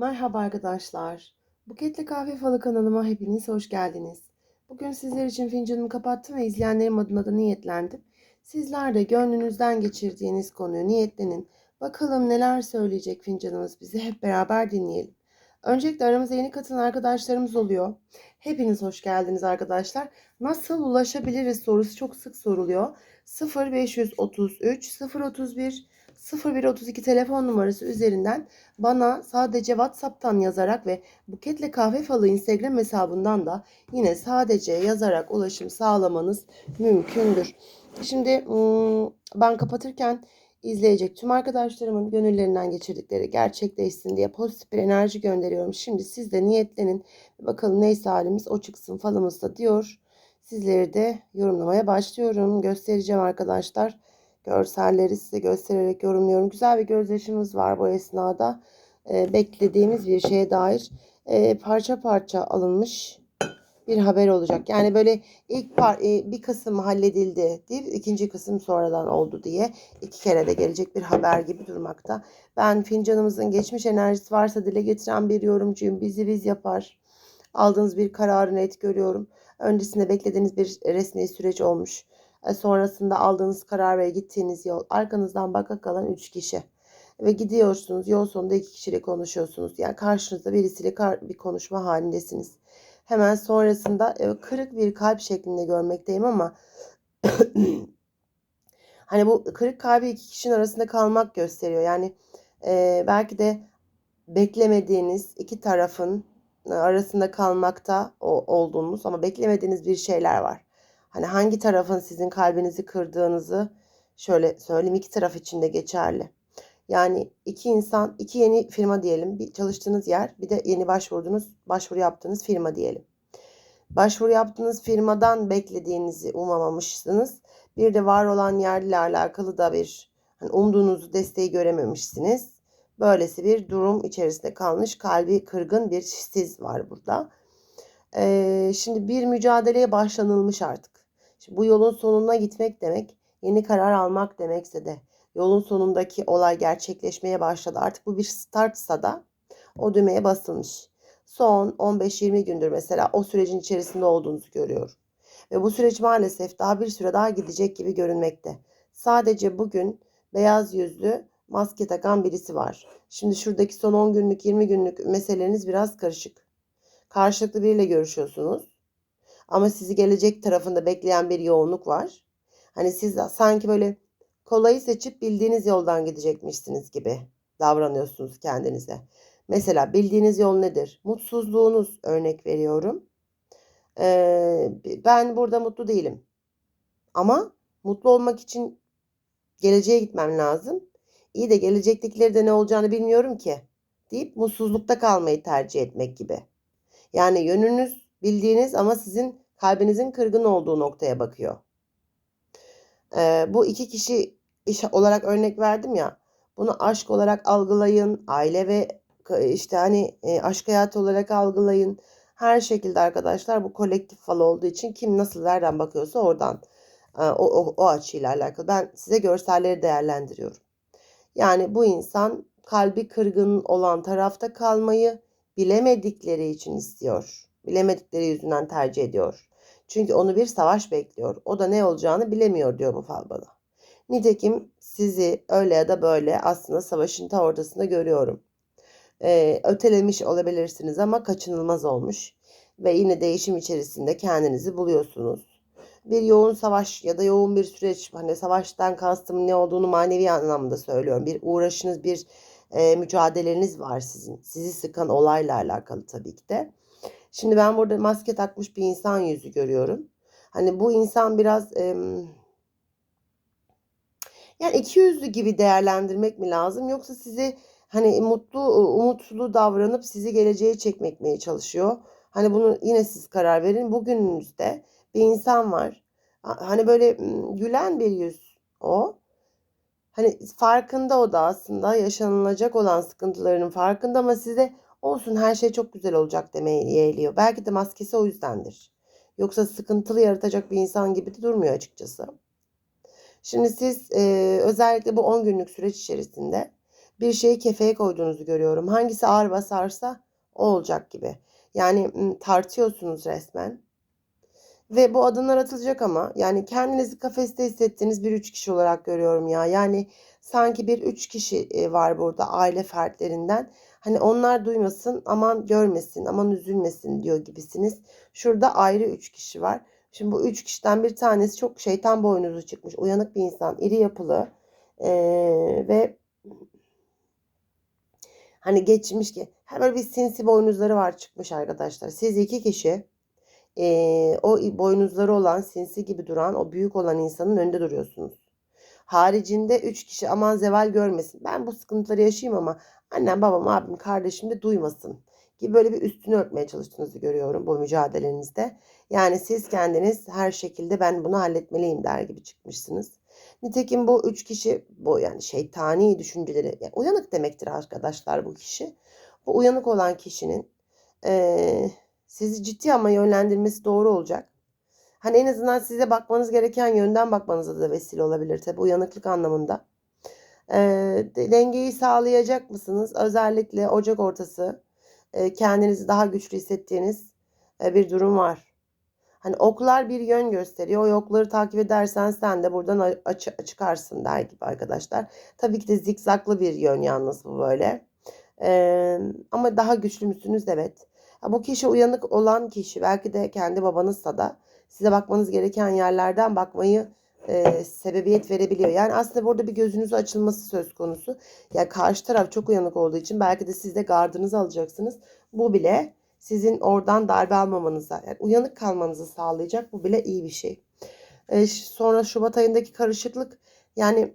Merhaba arkadaşlar. Buketli Kahve Falı kanalıma hepiniz hoş geldiniz. Bugün sizler için fincanımı kapattım ve izleyenlerim adına da niyetlendim. Sizler de gönlünüzden geçirdiğiniz konuyu niyetlenin. Bakalım neler söyleyecek fincanımız bize hep beraber dinleyelim. Öncelikle aramıza yeni katılan arkadaşlarımız oluyor. Hepiniz hoş geldiniz arkadaşlar. Nasıl ulaşabiliriz sorusu çok sık soruluyor. 0533 031 0132 telefon numarası üzerinden bana sadece WhatsApp'tan yazarak ve Buketle Kahve Falı Instagram hesabından da yine sadece yazarak ulaşım sağlamanız mümkündür. Şimdi ben kapatırken izleyecek tüm arkadaşlarımın gönüllerinden geçirdikleri gerçekleşsin diye pozitif bir enerji gönderiyorum. Şimdi siz de niyetlenin. Bakalım neyse halimiz o çıksın falımızda diyor. Sizleri de yorumlamaya başlıyorum. Göstereceğim arkadaşlar. Görselleri size göstererek yorumluyorum. Güzel bir gözyaşımız var bu esnada. Ee, beklediğimiz bir şeye dair e, parça parça alınmış bir haber olacak. Yani böyle ilk par e, bir kısım halledildi deyip ikinci kısım sonradan oldu diye iki kere de gelecek bir haber gibi durmakta. Ben fincanımızın geçmiş enerjisi varsa dile getiren bir yorumcuyum. Bizi biz yapar. Aldığınız bir kararı net görüyorum. Öncesinde beklediğiniz bir resmi süreç olmuş. E, sonrasında aldığınız karar ve gittiğiniz yol. Arkanızdan baka kalan 3 kişi. Ve gidiyorsunuz yol sonunda iki kişiyle konuşuyorsunuz. Yani karşınızda birisiyle bir konuşma halindesiniz. Hemen sonrasında e, kırık bir kalp şeklinde görmekteyim ama hani bu kırık kalbi iki kişinin arasında kalmak gösteriyor. Yani e, belki de beklemediğiniz iki tarafın arasında kalmakta olduğunuz ama beklemediğiniz bir şeyler var. Hani hangi tarafın sizin kalbinizi kırdığınızı şöyle söyleyeyim iki taraf için de geçerli. Yani iki insan, iki yeni firma diyelim. Bir çalıştığınız yer, bir de yeni başvurduğunuz, başvuru yaptığınız firma diyelim. Başvuru yaptığınız firmadan beklediğinizi umamamışsınız. Bir de var olan yerle alakalı da bir hani umduğunuz desteği görememişsiniz. Böylesi bir durum içerisinde kalmış kalbi kırgın bir siz var burada. Ee, şimdi bir mücadeleye başlanılmış artık. Bu yolun sonuna gitmek demek, yeni karar almak demekse de yolun sonundaki olay gerçekleşmeye başladı. Artık bu bir startsa da o düğmeye basılmış. Son 15-20 gündür mesela o sürecin içerisinde olduğunuzu görüyorum. Ve bu süreç maalesef daha bir süre daha gidecek gibi görünmekte. Sadece bugün beyaz yüzlü maske takan birisi var. Şimdi şuradaki son 10 günlük 20 günlük meseleniz biraz karışık. Karşılıklı biriyle görüşüyorsunuz. Ama sizi gelecek tarafında bekleyen bir yoğunluk var. Hani siz de sanki böyle kolayı seçip bildiğiniz yoldan gidecekmişsiniz gibi davranıyorsunuz kendinize. Mesela bildiğiniz yol nedir? Mutsuzluğunuz örnek veriyorum. Ee, ben burada mutlu değilim. Ama mutlu olmak için geleceğe gitmem lazım. İyi de gelecektekileri de ne olacağını bilmiyorum ki deyip mutsuzlukta kalmayı tercih etmek gibi. Yani yönünüz bildiğiniz ama sizin kalbinizin kırgın olduğu noktaya bakıyor. Ee, bu iki kişi iş olarak örnek verdim ya. Bunu aşk olarak algılayın, aile ve işte hani e, aşk hayatı olarak algılayın. Her şekilde arkadaşlar bu kolektif fal olduğu için kim nasıl nereden bakıyorsa oradan e, o, o, o açıyla alakalı. Ben size görselleri değerlendiriyorum. Yani bu insan kalbi kırgın olan tarafta kalmayı bilemedikleri için istiyor. Bilemedikleri yüzünden tercih ediyor. Çünkü onu bir savaş bekliyor. O da ne olacağını bilemiyor diyor bu fal bana. Nitekim sizi öyle ya da böyle aslında savaşın ta ortasında görüyorum. Ee, ötelemiş olabilirsiniz ama kaçınılmaz olmuş. Ve yine değişim içerisinde kendinizi buluyorsunuz. Bir yoğun savaş ya da yoğun bir süreç, hani savaştan kastım ne olduğunu manevi anlamda söylüyorum. Bir uğraşınız, bir e, mücadeleniz var sizin. Sizi sıkan olayla alakalı tabii ki de. Şimdi ben burada maske takmış bir insan yüzü görüyorum. Hani bu insan biraz e, yani iki yüzlü gibi değerlendirmek mi lazım yoksa sizi hani mutlu umutlu davranıp sizi geleceğe çekmek mi çalışıyor? Hani bunu yine siz karar verin. Bugününüzde bir insan var. Hani böyle gülen bir yüz o. Hani farkında o da aslında yaşanılacak olan sıkıntılarının farkında ama size olsun her şey çok güzel olacak demeye yeğliyor. Belki de maskesi o yüzdendir. Yoksa sıkıntılı yaratacak bir insan gibi de durmuyor açıkçası. Şimdi siz e, özellikle bu 10 günlük süreç içerisinde bir şeyi kefeye koyduğunuzu görüyorum. Hangisi ağır basarsa o olacak gibi. Yani tartıyorsunuz resmen. Ve bu adımlar atılacak ama yani kendinizi kafeste hissettiğiniz bir üç kişi olarak görüyorum ya. Yani sanki bir üç kişi e, var burada aile fertlerinden. Hani onlar duymasın, aman görmesin, aman üzülmesin diyor gibisiniz. Şurada ayrı üç kişi var. Şimdi bu üç kişiden bir tanesi çok şeytan boynuzu çıkmış. Uyanık bir insan, iri yapılı ee, ve hani geçmiş ki böyle bir sinsi boynuzları var çıkmış arkadaşlar. Siz iki kişi ee, o boynuzları olan sinsi gibi duran o büyük olan insanın önünde duruyorsunuz. Haricinde üç kişi aman zeval görmesin. Ben bu sıkıntıları yaşayayım ama annem, babam, abim, kardeşim de duymasın gibi böyle bir üstünü örtmeye çalıştığınızı görüyorum bu mücadelenizde. Yani siz kendiniz her şekilde ben bunu halletmeliyim der gibi çıkmışsınız. Nitekim bu üç kişi bu yani şeytani düşünceleri yani uyanık demektir arkadaşlar bu kişi. Bu uyanık olan kişinin eee, sizi ciddi ama yönlendirmesi doğru olacak. Hani en azından size bakmanız gereken yönden bakmanıza da vesile olabilir tabi uyanıklık anlamında. De- dengeyi sağlayacak mısınız? Özellikle Ocak ortası e, kendinizi daha güçlü hissettiğiniz e, bir durum var. Hani oklar bir yön gösteriyor. O okları takip edersen sen de buradan açı- çıkarsın der gibi arkadaşlar. Tabii ki de zikzaklı bir yön yalnız bu böyle. Ee, ama daha güçlü müsünüz? Evet. Bu kişi uyanık olan kişi belki de kendi babanızsa da size bakmanız gereken yerlerden bakmayı e, sebebiyet verebiliyor. Yani aslında burada bir gözünüzü açılması söz konusu. Yani karşı taraf çok uyanık olduğu için belki de siz de gardınızı alacaksınız. Bu bile sizin oradan darbe almamanıza, yani uyanık kalmanızı sağlayacak. Bu bile iyi bir şey. E, sonra Şubat ayındaki karışıklık yani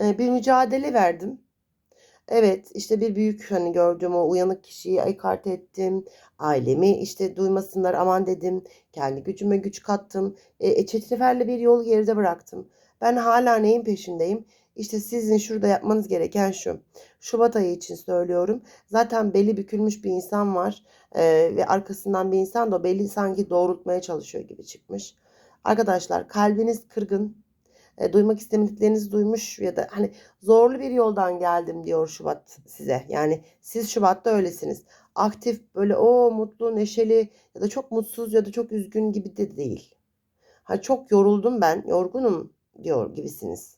e, bir mücadele verdim. Evet işte bir büyük hani gördüğüm o uyanık kişiyi ekarte ettim. Ailemi işte duymasınlar aman dedim. Kendi gücüme güç kattım. E, e, çetrefilli bir yol geride bıraktım. Ben hala neyin peşindeyim? İşte sizin şurada yapmanız gereken şu. Şubat ayı için söylüyorum. Zaten beli bükülmüş bir insan var. E, ve arkasından bir insan da o beli sanki doğrultmaya çalışıyor gibi çıkmış. Arkadaşlar kalbiniz kırgın. E, duymak istemediklerinizi duymuş ya da hani zorlu bir yoldan geldim diyor Şubat size. Yani siz Şubat'ta öylesiniz. Aktif böyle o mutlu, neşeli ya da çok mutsuz ya da çok üzgün gibi de değil. Ha çok yoruldum ben, yorgunum diyor gibisiniz.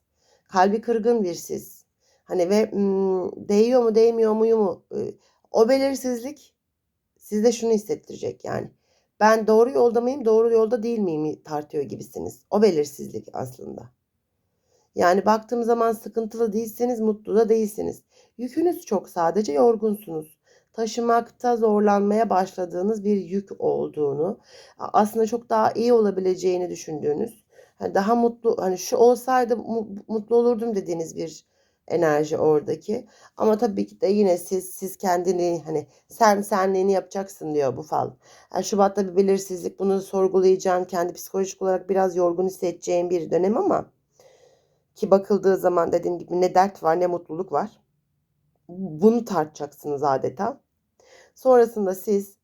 Kalbi kırgın bir siz. Hani ve mm, değiyor mu değmiyor muyu mu? O belirsizlik sizde şunu hissettirecek yani. Ben doğru yolda mıyım, doğru yolda değil miyim tartıyor gibisiniz. O belirsizlik aslında. Yani baktığım zaman sıkıntılı değilseniz mutlu da değilsiniz. Yükünüz çok sadece yorgunsunuz. Taşımakta zorlanmaya başladığınız bir yük olduğunu, aslında çok daha iyi olabileceğini düşündüğünüz, hani daha mutlu, hani şu olsaydı mu- mutlu olurdum dediğiniz bir enerji oradaki. Ama tabii ki de yine siz siz kendini hani sen senliğini yapacaksın diyor bu fal. Yani Şubat'ta bir belirsizlik bunu sorgulayacağın, kendi psikolojik olarak biraz yorgun hissedeceğin bir dönem ama ki bakıldığı zaman dediğim gibi ne dert var ne mutluluk var. Bunu tartacaksınız adeta. Sonrasında siz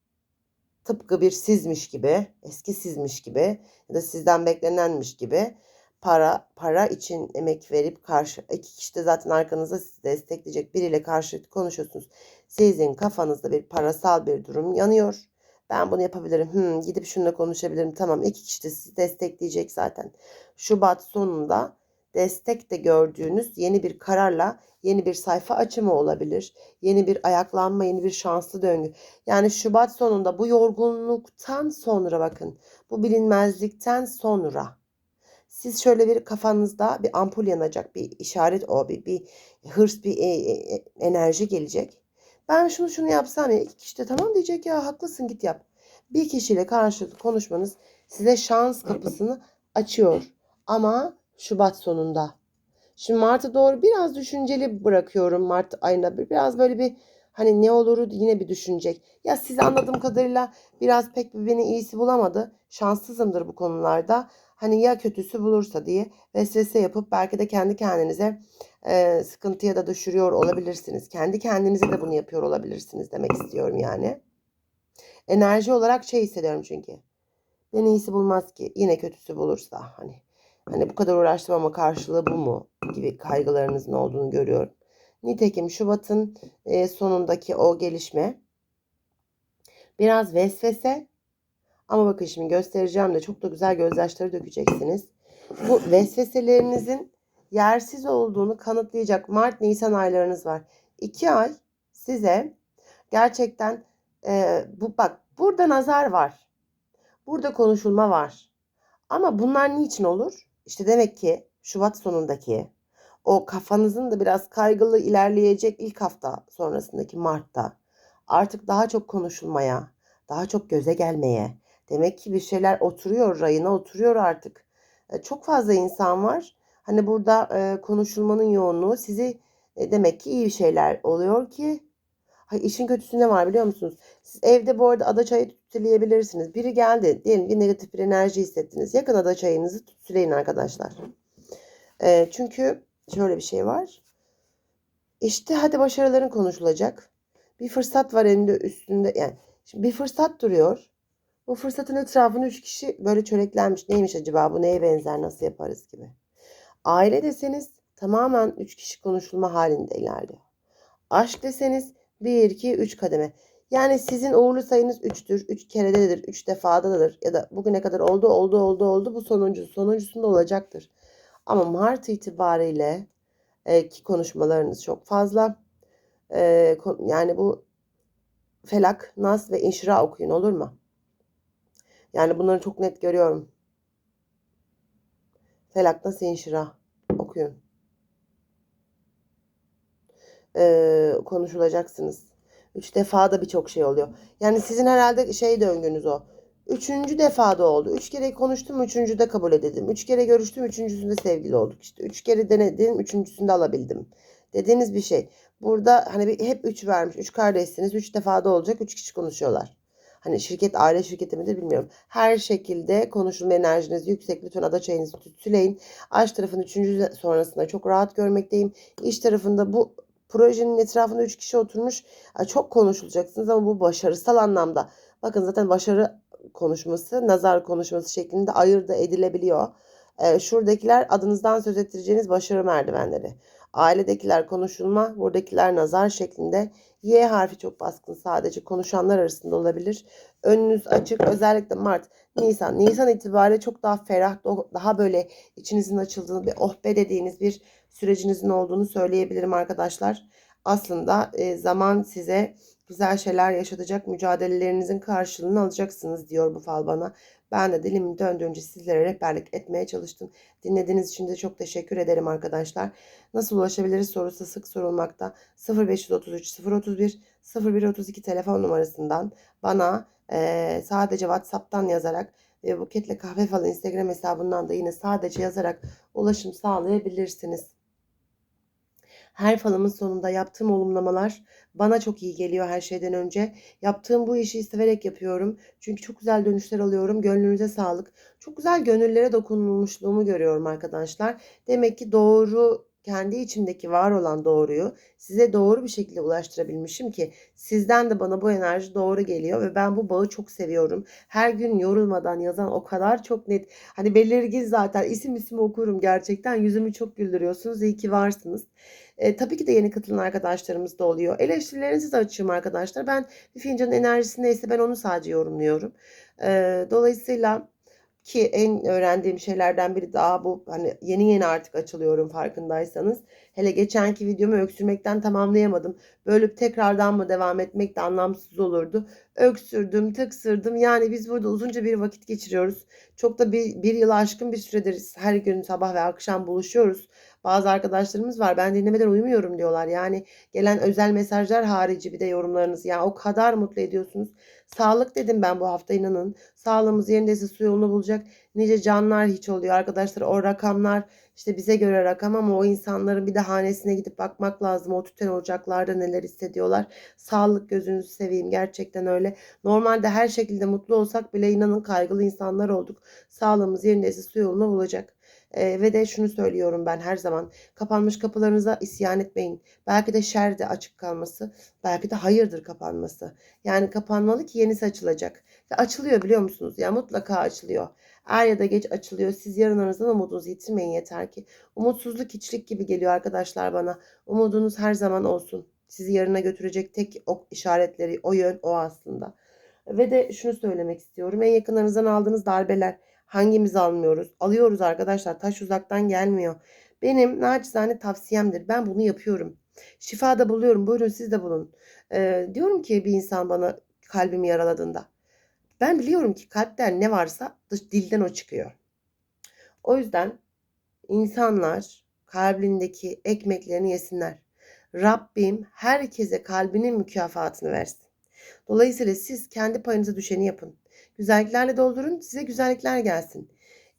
tıpkı bir sizmiş gibi, eski sizmiş gibi ya da sizden beklenenmiş gibi para para için emek verip karşı iki kişi de zaten arkanızda sizi destekleyecek biriyle karşı konuşuyorsunuz. Sizin kafanızda bir parasal bir durum yanıyor. Ben bunu yapabilirim. Hmm, gidip şununla konuşabilirim. Tamam iki kişi de sizi destekleyecek zaten. Şubat sonunda destek de gördüğünüz yeni bir kararla yeni bir sayfa açımı olabilir. Yeni bir ayaklanma, yeni bir şanslı döngü. Yani Şubat sonunda bu yorgunluktan sonra bakın, bu bilinmezlikten sonra siz şöyle bir kafanızda bir ampul yanacak, bir işaret o, bir, bir hırs, bir e, e, e, enerji gelecek. Ben şunu şunu yapsam ya iki kişi de tamam diyecek ya haklısın git yap. Bir kişiyle karşılıklı konuşmanız size şans kapısını açıyor. Ama Şubat sonunda. Şimdi Mart'a doğru biraz düşünceli bırakıyorum Mart ayına. bir- Biraz böyle bir hani ne olur yine bir düşünecek. Ya siz anladığım kadarıyla biraz pek bir beni iyisi bulamadı. Şanssızımdır bu konularda. Hani ya kötüsü bulursa diye vesvese yapıp belki de kendi kendinize e, sıkıntıya da düşürüyor olabilirsiniz. Kendi kendinize de bunu yapıyor olabilirsiniz demek istiyorum yani. Enerji olarak şey hissediyorum çünkü. En iyisi bulmaz ki. Yine kötüsü bulursa hani. Hani bu kadar uğraştım ama karşılığı bu mu? Gibi kaygılarınızın olduğunu görüyorum. Nitekim Şubat'ın e, sonundaki o gelişme biraz vesvese ama bakın şimdi göstereceğim de çok da güzel gözyaşları dökeceksiniz. Bu vesveselerinizin yersiz olduğunu kanıtlayacak Mart Nisan aylarınız var. İki ay size gerçekten e, bu bak burada nazar var. Burada konuşulma var. Ama bunlar niçin olur? İşte demek ki Şubat sonundaki o kafanızın da biraz kaygılı ilerleyecek ilk hafta sonrasındaki Mart'ta artık daha çok konuşulmaya, daha çok göze gelmeye. Demek ki bir şeyler oturuyor, rayına oturuyor artık. E, çok fazla insan var. Hani burada e, konuşulmanın yoğunluğu sizi e, demek ki iyi şeyler oluyor ki Hay işin kötüsü ne var biliyor musunuz? Siz evde bu arada ada çayı tütsüleyebilirsiniz. Biri geldi diyelim ki negatif bir enerji hissettiniz. Yakın ada çayınızı tütsüleyin arkadaşlar. E, çünkü şöyle bir şey var. İşte hadi başarıların konuşulacak. Bir fırsat var elinde üstünde. Yani şimdi bir fırsat duruyor. Bu fırsatın etrafını üç kişi böyle çöreklenmiş. Neymiş acaba bu neye benzer nasıl yaparız gibi. Aile deseniz tamamen üç kişi konuşulma halinde ilerliyor. Aşk deseniz 1, 2, 3 kademe. Yani sizin uğurlu sayınız 3'tür. 3 kerededir. 3 defadadır. Ya da bugüne kadar oldu oldu oldu oldu. Bu sonuncu. Sonuncusunda olacaktır. Ama Mart itibariyle e, ki konuşmalarınız çok fazla. E, yani bu Felak, Nas ve İnşira okuyun olur mu? Yani bunları çok net görüyorum. Felak, Nas, İnşira okuyun. E, konuşulacaksınız. Üç defa da birçok şey oluyor. Yani sizin herhalde şey döngünüz o. Üçüncü defada oldu. Üç kere konuştum, üçüncüde kabul edildim. Üç kere görüştüm, üçüncüsünde sevgili olduk. İşte üç kere denedim, üçüncüsünde alabildim. Dediğiniz bir şey. Burada hani bir, hep üç vermiş. Üç kardeşsiniz, üç defada olacak, üç kişi konuşuyorlar. Hani şirket aile şirketi midir bilmiyorum. Her şekilde konuşulma enerjiniz yüksek. Lütfen ada çayınızı tütsüleyin. Aşk tarafını üçüncü sonrasında çok rahat görmekteyim. İş tarafında bu projenin etrafında üç kişi oturmuş. Çok konuşulacaksınız ama bu başarısal anlamda. Bakın zaten başarı konuşması, nazar konuşması şeklinde ayırt da edilebiliyor. Ee, şuradakiler adınızdan söz ettireceğiniz başarı merdivenleri. Ailedekiler konuşulma, buradakiler nazar şeklinde. Y harfi çok baskın sadece konuşanlar arasında olabilir. Önünüz açık özellikle Mart, Nisan. Nisan itibariyle çok daha ferah, daha böyle içinizin açıldığını, bir oh be dediğiniz bir sürecinizin olduğunu söyleyebilirim arkadaşlar. Aslında e, zaman size güzel şeyler yaşatacak mücadelelerinizin karşılığını alacaksınız diyor bu fal bana. Ben de dilimin döndüğünce sizlere rehberlik etmeye çalıştım. Dinlediğiniz için de çok teşekkür ederim arkadaşlar. Nasıl ulaşabiliriz sorusu sık sorulmakta. 0533 031 0132 telefon numarasından bana e, sadece WhatsApp'tan yazarak ve Buketle Kahve Falı Instagram hesabından da yine sadece yazarak ulaşım sağlayabilirsiniz. Her falımın sonunda yaptığım olumlamalar bana çok iyi geliyor her şeyden önce. Yaptığım bu işi severek yapıyorum. Çünkü çok güzel dönüşler alıyorum. Gönlünüze sağlık. Çok güzel gönüllere dokunulmuşluğumu görüyorum arkadaşlar. Demek ki doğru kendi içimdeki var olan doğruyu size doğru bir şekilde ulaştırabilmişim ki sizden de bana bu enerji doğru geliyor ve ben bu bağı çok seviyorum. Her gün yorulmadan yazan o kadar çok net. Hani belirgin zaten isim isim okurum gerçekten. Yüzümü çok güldürüyorsunuz. İyi ki varsınız. E, tabii ki de yeni katılan arkadaşlarımız da oluyor. Eleştirilerinizi de açığım arkadaşlar. Ben bir fincanın enerjisi neyse ben onu sadece yorumluyorum. E, dolayısıyla ki en öğrendiğim şeylerden biri daha bu hani yeni yeni artık açılıyorum farkındaysanız. Hele geçenki videomu öksürmekten tamamlayamadım. Bölüp tekrardan mı devam etmek de anlamsız olurdu. Öksürdüm, tıksırdım. Yani biz burada uzunca bir vakit geçiriyoruz. Çok da bir, bir yıl aşkın bir süredir her gün sabah ve akşam buluşuyoruz. Bazı arkadaşlarımız var ben dinlemeden uyumuyorum diyorlar. Yani gelen özel mesajlar harici bir de yorumlarınız. Yani o kadar mutlu ediyorsunuz. Sağlık dedim ben bu hafta inanın. Sağlığımız yerindeyse su yolunu bulacak. Nice canlar hiç oluyor arkadaşlar. O rakamlar işte bize göre rakam ama o insanların bir de hanesine gidip bakmak lazım. O tüten ocaklarda neler hissediyorlar. Sağlık gözünüzü seveyim gerçekten öyle. Normalde her şekilde mutlu olsak bile inanın kaygılı insanlar olduk. Sağlığımız yerindeyse su yolunu bulacak. Eee, ve de şunu söylüyorum ben her zaman. Kapanmış kapılarınıza isyan etmeyin. Belki de şer de açık kalması, belki de hayırdır kapanması. Yani kapanmalı ki yenisi açılacak. Ve açılıyor biliyor musunuz? Ya mutlaka açılıyor. Er ya da geç açılıyor. Siz yarınlarınızdan umudunuzu yitirmeyin yeter ki. Umutsuzluk hiçlik gibi geliyor arkadaşlar bana. Umudunuz her zaman olsun. Sizi yarına götürecek tek ok işaretleri, o yön o aslında. Ve de şunu söylemek istiyorum. En yakınlarınızdan aldığınız darbeler hangimiz almıyoruz? Alıyoruz arkadaşlar. Taş uzaktan gelmiyor. Benim naçizane tavsiyemdir. Ben bunu yapıyorum. Şifa da buluyorum. Buyurun siz de bulun. Ee, diyorum ki bir insan bana kalbimi yaraladığında. Ben biliyorum ki kalpten ne varsa dış dilden o çıkıyor. O yüzden insanlar kalbindeki ekmeklerini yesinler. Rabbim herkese kalbinin mükafatını versin. Dolayısıyla siz kendi payınıza düşeni yapın. Güzelliklerle doldurun, size güzellikler gelsin.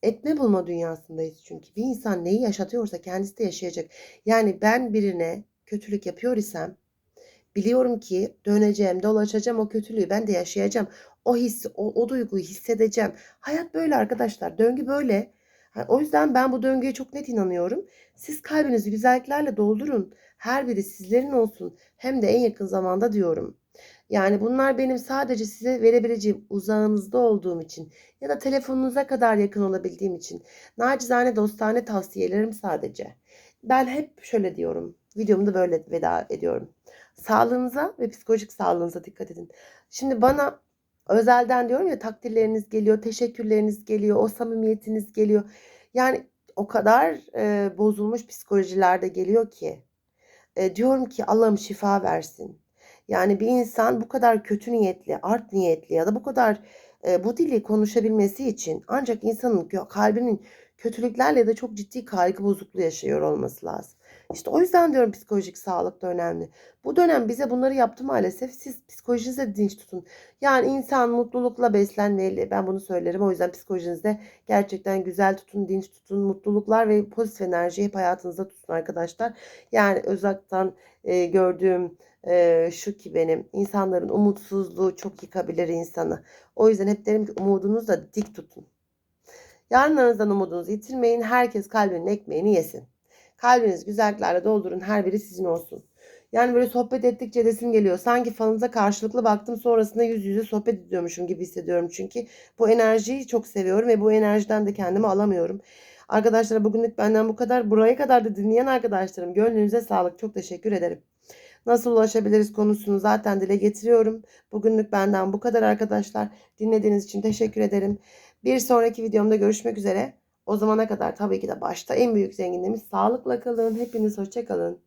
Etme bulma dünyasındayız çünkü. Bir insan neyi yaşatıyorsa kendisi de yaşayacak. Yani ben birine kötülük yapıyor isem biliyorum ki döneceğim, dolaşacağım o kötülüğü ben de yaşayacağım. O hissi, o, o duyguyu hissedeceğim. Hayat böyle arkadaşlar. Döngü böyle. O yüzden ben bu döngüye çok net inanıyorum. Siz kalbinizi güzelliklerle doldurun. Her biri sizlerin olsun. Hem de en yakın zamanda diyorum. Yani bunlar benim sadece size verebileceğim uzağınızda olduğum için ya da telefonunuza kadar yakın olabildiğim için. Nacizane dostane tavsiyelerim sadece. Ben hep şöyle diyorum. Videomu da böyle veda ediyorum. Sağlığınıza ve psikolojik sağlığınıza dikkat edin. Şimdi bana özelden diyorum ya takdirleriniz geliyor, teşekkürleriniz geliyor, o samimiyetiniz geliyor. Yani o kadar e, bozulmuş psikolojilerde geliyor ki. E, diyorum ki Allah'ım şifa versin. Yani bir insan bu kadar kötü niyetli, art niyetli ya da bu kadar e, bu dili konuşabilmesi için ancak insanın kalbinin kötülüklerle da çok ciddi kaygı bozukluğu yaşıyor olması lazım. İşte o yüzden diyorum psikolojik sağlık da önemli. Bu dönem bize bunları yaptı maalesef. Siz psikolojinize dinç tutun. Yani insan mutlulukla beslenmeli. Ben bunu söylerim. O yüzden psikolojinizde gerçekten güzel tutun, dinç tutun. Mutluluklar ve pozitif enerjiyi hep hayatınızda tutun arkadaşlar. Yani uzaktan e, gördüğüm e, şu ki benim insanların umutsuzluğu çok yıkabilir insanı. O yüzden hep derim ki umudunuzu da dik tutun. Yarınlarınızdan umudunuzu yitirmeyin. Herkes kalbinin ekmeğini yesin. Kalbiniz güzelliklerle doldurun. Her biri sizin olsun. Yani böyle sohbet ettikçe resim geliyor. Sanki falınıza karşılıklı baktım sonrasında yüz yüze sohbet ediyormuşum gibi hissediyorum. Çünkü bu enerjiyi çok seviyorum ve bu enerjiden de kendimi alamıyorum. Arkadaşlar bugünlük benden bu kadar. Buraya kadar da dinleyen arkadaşlarım gönlünüze sağlık. Çok teşekkür ederim. Nasıl ulaşabiliriz konusunu zaten dile getiriyorum. Bugünlük benden bu kadar arkadaşlar. Dinlediğiniz için teşekkür ederim. Bir sonraki videomda görüşmek üzere. O zamana kadar tabii ki de başta en büyük zenginliğimiz sağlıkla kalın. Hepiniz hoşça kalın.